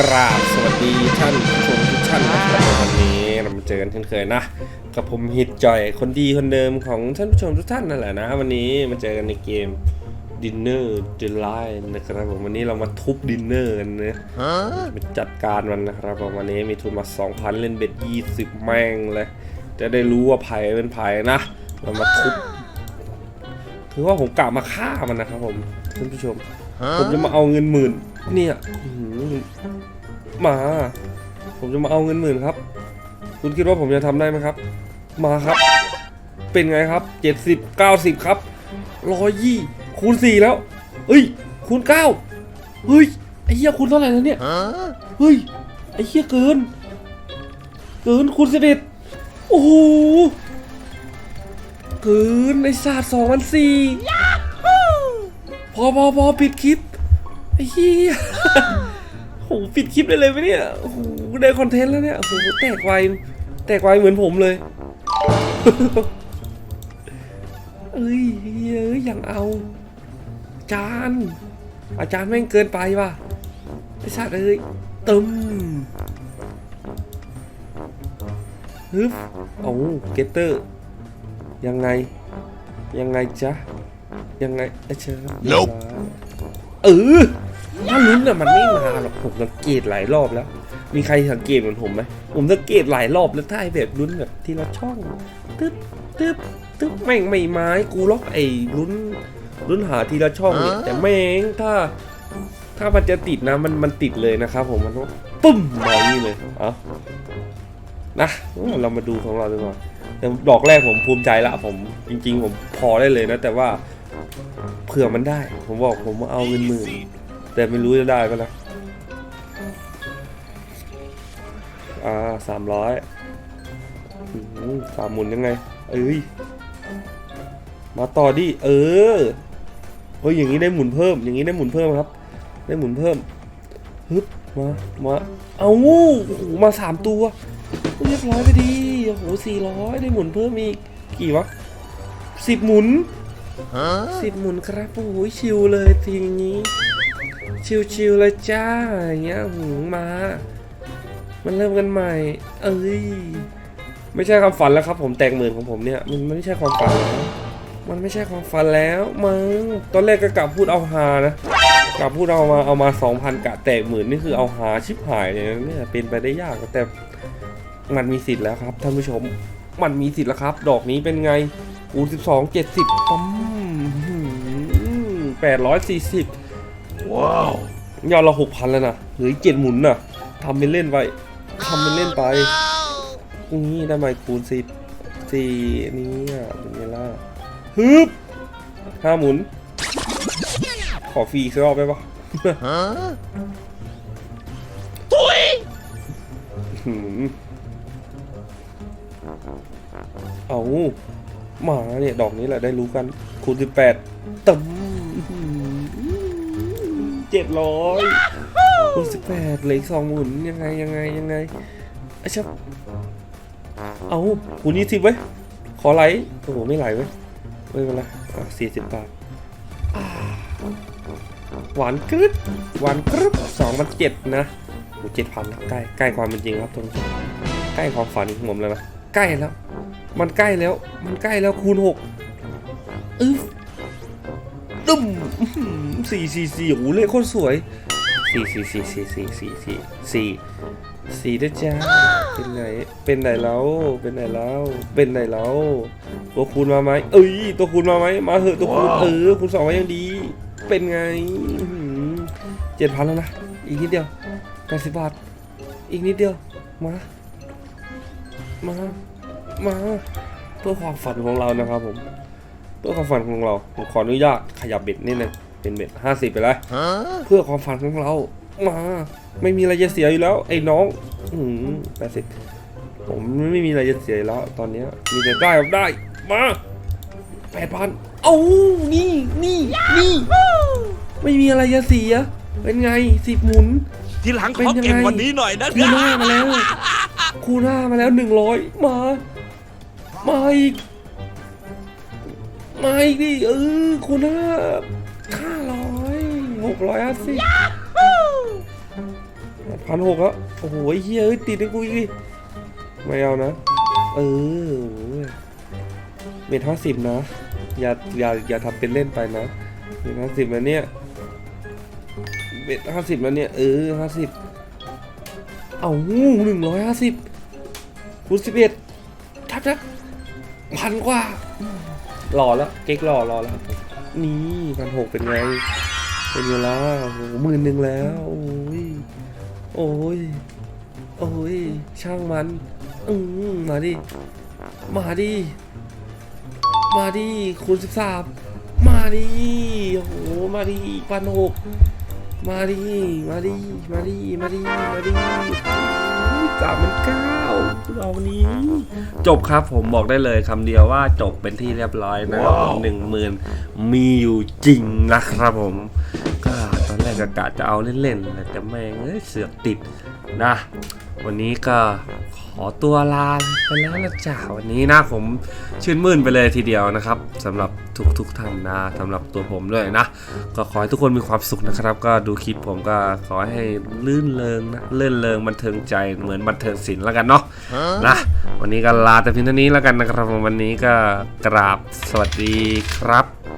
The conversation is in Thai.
กราบสวัสดีท่านผู้ชมทุกท่านนะครับวันนี้เรามาเจอกันเช่นเคยนะ กับผมฮิตจอยคนดีคนเดิมของท่านผู้ชมทุกท่านนั่นแหละนะ วันนี้มาเจอกันในเกม Dinner Delight นะครับผมวันนี้เรามาทุบดินเนอร์กันนะมาจัดการมันนะครับผมวันนี้มีทุนมา 2,000 เล่นเบ็ด 20 แม่งเลย จะได้รู้ว่าไผ่เป็นไผ่นะ เรามาทุบคือว่าผมกะมาฆ่ามันนะครับผมท่านผู้ชม ผมจะมาเอาเงินหมื่น เนี่ยอื้อหือมา ผมจะมาเอาเงินหมื่นครับ คุณคิดว่าผมจะทำได้ไหมครับ มาครับ เป็นไงครับเจ็ดสิบเก้าสิบครับร้อยยี่คูณสี่แล้วเฮ้ย คูณเก้าเฮ้ยไอ้เหี้ยคูณเท่าไหร่แล้วเนี่ยเฮ้ยไอ้เหี้ยเกิน เกินคูณสิบเอ็ดโอ้โหเกินไอ้ศาสตร์สองพันสี่พอพอพอปิดคลิป ไอ้เหี้ยโหปิดคลิปได้เลยไหมเนี่ยโอ้โหได้คอนเทนต์แล้วเนี่ยโอ้โหแตกไวแตกไวเหมือนผมเลยเอ้ยเฮ้ยเอ้ยอย่างเอาอาจารย์ อาจารย์แม่งเกินไปว่ะไอ้สัตว์เอ้ยตึมฮึบเอาเกตเตอร์ ยังไง ยังไงจ๊ะ ยังไงไอ้เชิญ Nope เออ ถ้าลุ้นน่ะมันไม่มาหรอกผมสังเกตหลายรอบแล้ว มีใครสังเกตเหมือนผมไหมผมสังเกตหลายรอบแล้วถ้าไอ้แบบลุ้นแบบทีละช่องตึ๊บตึ๊บตึ๊บแม่งไม่ไม้กูล็อกไอ้ลุ้นลุ้นหาทีละช่องเนี่ยแต่แม่งถ้า ถ้ามันจะติดนะมันมันติดเลยนะครับผมมันต้องปุ้มมาอย่างนี้เลยเอานะเรามาดูของเราดีกว่าแต่ดอกแรกผมภูมิใจละผมจริง ๆ ผมพอได้เลยนะ แต่ว่าเผื่อมันได้ ผมบอกผมว่าเอาเงินหมื่น แต่ไม่รู้จะได้ก็นะอ่าสามร้อยสามหมุนยังไง เอ้ย มาต่อดิ เออเฮ้ยอย่างนี้ได้หมุนเพิ่ม อย่างนี้ได้หมุนเพิ่มครับ ได้หมุนเพิ่มฮึบมา มา เอางูโอ้โหมาสามตัว เรียบร้อยไปดี โอ้โหสี่ร้อยได้หมุนเพิ่มอีก กี่วะสิบหมุนสิบหมุนครับ โอ้โหชิวเลยทีนี้ ชิวๆเลยจ้าอย่างเงี้ยหูมา มันเริ่มกันใหม่ เอ้ย ไม่ใช่ความฝันแล้วครับ ผมแตกหมื่นของผมเนี่ย มันไม่ใช่ความฝันแล้วมันไม่ใช่ความฝันแล้วมึงตอนแรกก็กลับพูดเอาฮานะกลับพูดเอามาเอามาสองพันกะแตกหมื่นนี่คือเอาฮาชิบหายเลยนะเนี่ยเป็นไปได้ยากแต่มันมีสิทธิ์แล้วครับท่านผู้ชม มันมีสิทธิ์แล้วครับ ดอกนี้เป็นไงอูสิบสองเจ็ดสิบปั๊มแปดร้อยสี่สิบ ว้าวยอดเราหกพันแล้วนะเหลืออีกเจ็ดหมุนน่ะทำเป็นเล่นไปทำเป็นเล่นไปนี่ได้ไหมคูณสิบสี่นี่อะเป็นไงล่ะฮึบห้าหมุน ขอฟรีอีกสักรอบได้ปะหืมเอามาเนี่ย ดอกนี้แหละได้รู้กัน คูณสิบแปดตึม เจ็ดร้อยคูณสิบแปดเหลืออีกสองหมุนยังไงยังไงยังไงไอ้ชับเอาคูณยี่สิบไว้ยขอไหลโอ้โหไม่ไหลเว้ยไม่เป็นไรสี่สิบบาทหวานกรึบหวานกรึบสองพันเจ็ดนะโอ้เจ็ดพันใกล้ใกล้ความเป็นจริงครับทุกคนใกล้ความฝันของผมแล้วนะใกล้แล้ว มันใกล้แล้ว มันใกล้แล้วคูณหกอึ๊บ ดุ้มอื้อหือสี่สี่สี่โอ้โหเลขโคตรสวยสี่สี่สี่สี่สี่สี่สี่สี่สี่ด้วยจ้าเป็นไหนเป็นไหนแล้ว เป็นไหนแล้ว เป็นไหนแล้วตัวคูณมาไหมเอ้ยตัวคูณมาไหมมาเหอะตัวคูณว้าวเออคูณสองไว้ยังดี เป็นไงเจ็ดพันแล้วนะอีกนิดเดียวแปดสิบบาทอีกนิดเดียวมา มา มา เพื่อความฝันของเรานะครับผม เพื่อความฝันของเราผมขออนุญาตขยับเบ็ดนิดนึงเป็นเบ็ดห้าสิบไปเลยเพื่อความฝันของเรามา ไม่มีอะไรจะเสียอยู่แล้ว ไอ้น้องอืมแปดสิบผมไม่มีอะไรจะเสียอยู่แล้ว ตอนเนี้ยมีแต่ได้กับได้มาแปดพันเอ้านี่นี่นี่ไม่มีอะไรจะเสียเป็นไงสิบหมุนทีหลังขเป็นอยังไงเก่งกวันนี้หน่อยนะคูหน้ามาแล้วคูหน้ามาแล้วหนึ่งร้อยมามาอีก มาอีกดิเออคูหน้าห้าร้อยหกร้อยห้าสิบพันหกแล้วโอ้โหไอ้เฮียเอ้ยติดให้กูอีกดิไม่เอานะ เออโอ้ยเมทห้าสิบนะ อย่าอย่าอย่าทำเป็นเล่นไปนะเมทห้าสิบแล้วเนี่ยเมทห้าสิบแล้วเนี่ยเออห้าสิบเอางูหนึ่งร้อยห้าสิบคูณสิบเอ็ดทับทับพันกว่า หล่อแล้วเก๊กหล่อหล่อแล้วนี่พันหกเป็นไง เป็นไงล่ะโอ้โหหมื่นหนึ่งแล้ว โอ้ย โอ้ย โอ้ย ช่างมัน อืมมาดิ มาดิ มาดิคูณสิบสามมาดิ โอ้โห มาดิพันหก มาดิมาดิมาดิมาดิมาดิสามมันเก้าเรานี้ จบครับผมบอกได้เลยคำเดียวว่าจบเป็นที่เรียบร้อยนะครับผมหนึ่งหมื่นมีอยู่จริงนะครับผมก็ตอนแรกก็กะจะเอาเล่นๆแหละแต่แม่งเอ้ยเสือกติดนะ วันนี้ก็ขอตัวลาไปแล้วละจ้าวันนี้นะผมชื่นมื่นไปเลยทีเดียวนะครับสำหรับ ทุกๆท่านนะสำหรับตัวผมด้วยนะ ก็ขอให้ทุกคนมีความสุขนะครับ ก็ดูคลิปผมก็ขอให้ลื่นเริงนะเลื่นเริงบันเทิงใจเหมือนบันเทิงศิลป์แล้วกันเนาะนะวันนี้ก็ลาแต่เพียงเท่านี้แล้วกันนะครับผมวันนี้ก็กราบสวัสดีครับ